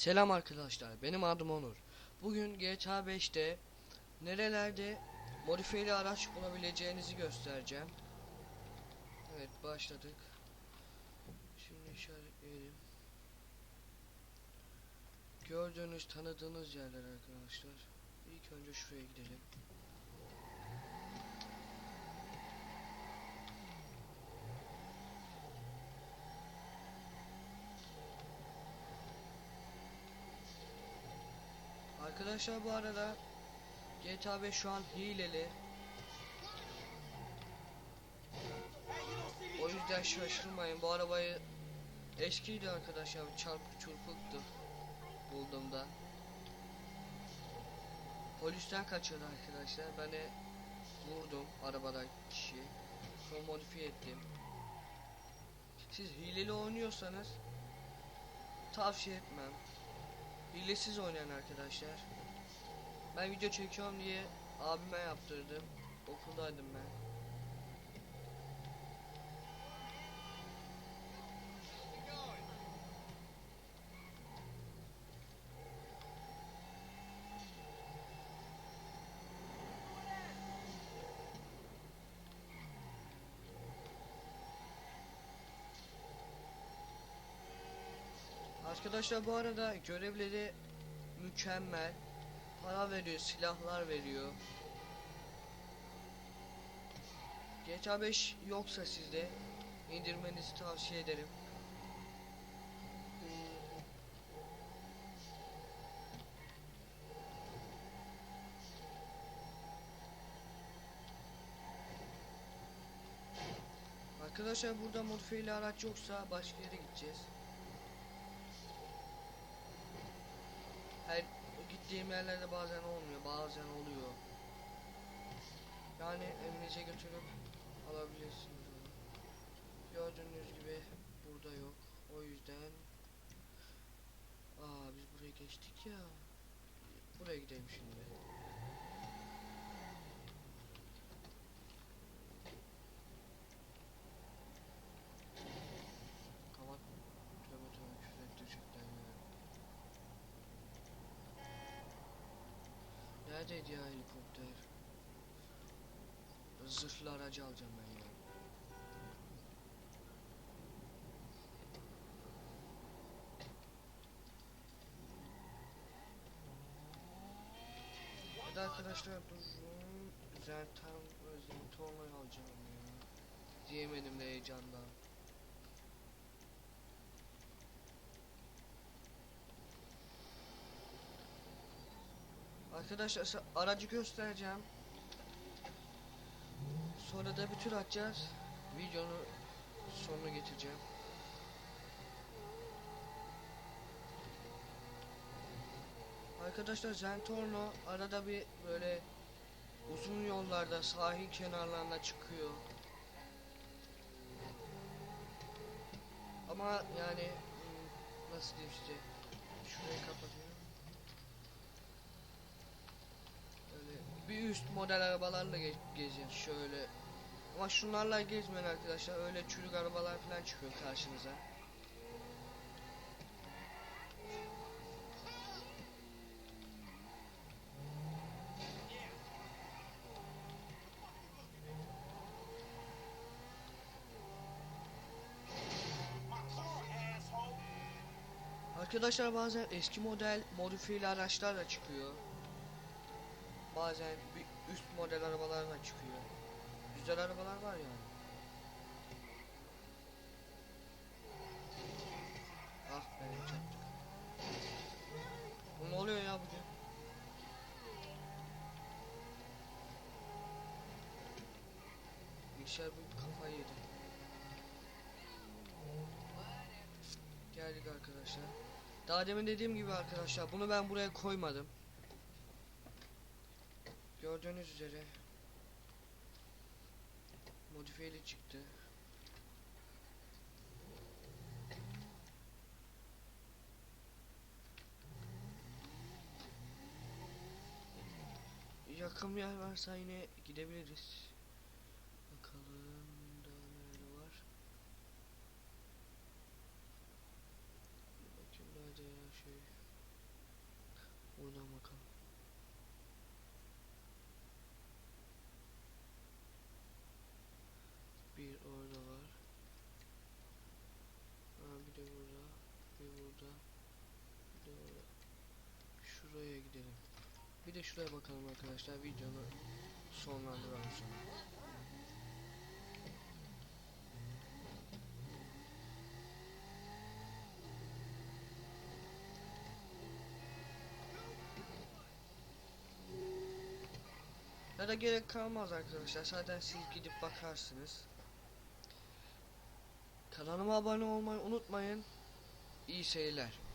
Selam arkadaşlar, benim adım Onur. Bugün GTA 5'te nerelerde modifiyeli araç bulabileceğinizi göstereceğim. Evet, başladık. Şimdi işaretleyelim. Gördüğünüz, tanıdığınız yerler arkadaşlar. İlk önce şuraya gidelim. Arkadaşlar bu arada GTA 5 şu an hileli. O yüzden şaşırmayın. Bu arabayı eskiydi arkadaşlar. Çarpık çurpuktu bulduğumda. Polisten kaçıyordu arkadaşlar. Ben de vurdum arabadan kişiyi. Sonra modifiye ettim. Siz hileli oynuyorsanız tavsiye etmem. Hilesiz oynayan arkadaşlar. Ben video çekiyorum diye abime yaptırdım. Okuldaydım ben. Arkadaşlar bu arada görevleri mükemmel. Para veriyor, silahlar veriyor. GTA 5 yoksa sizde indirmenizi tavsiye ederim. Arkadaşlar burada modifiyeli araç yoksa başka yere gideceğiz. Gittiğim yerlerde bazen olmuyor, bazen oluyor. Yani evinize götürüp alabilirsiniz. Gördüğünüz gibi burada yok. O yüzden Aa biz buraya geçtik ya. Buraya gidelim şimdi. Neredeydi ya helikopter? Zırhlı aracı alacağım ben ya. Hadi arkadaşlar durun. Zaten özlemi tormayı alacağım ya. Diyemedim de heyecandan. Arkadaşlar aracı göstereceğim. Sonra da bir tur atacağız. Videonun sonuna getireceğim. Arkadaşlar Zentorno arada bir böyle uzun yollarda sahil kenarlarına çıkıyor. Ama yani hmm, nasıl diyeyim size şurayı kapatıyorum. Böyle bir üst model arabalarla ge gezin şöyle. Ama şunlarla gezmeyin arkadaşlar. Öyle çürük arabalar falan çıkıyor karşınıza. Arkadaşlar bazen eski model modifiyeli araçlar da çıkıyor. Bazen bir üst model arabalar da çıkıyor. Güzel arabalar var yani. Ah be çarptık. Bu ne oluyor ya bugün? Bilgisayar bu kafayı yedi. Geldik arkadaşlar. Daha demin dediğim gibi arkadaşlar bunu ben buraya koymadım. Gördüğünüz üzere modifiyeli çıktı. Yakın yer varsa yine gidebiliriz. Bakalım daha nerede var. Bakayım nerede ya şey. Buradan bakalım. Bir orada var. Ha, bir de burada. Bir burada. Bir de orada. Şuraya gidelim. Bir de şuraya bakalım arkadaşlar. Videonu sonlandıralım sonra. Ya da gerek kalmaz arkadaşlar. Zaten siz gidip bakarsınız. Kanalıma abone olmayı unutmayın. İyi seyirler.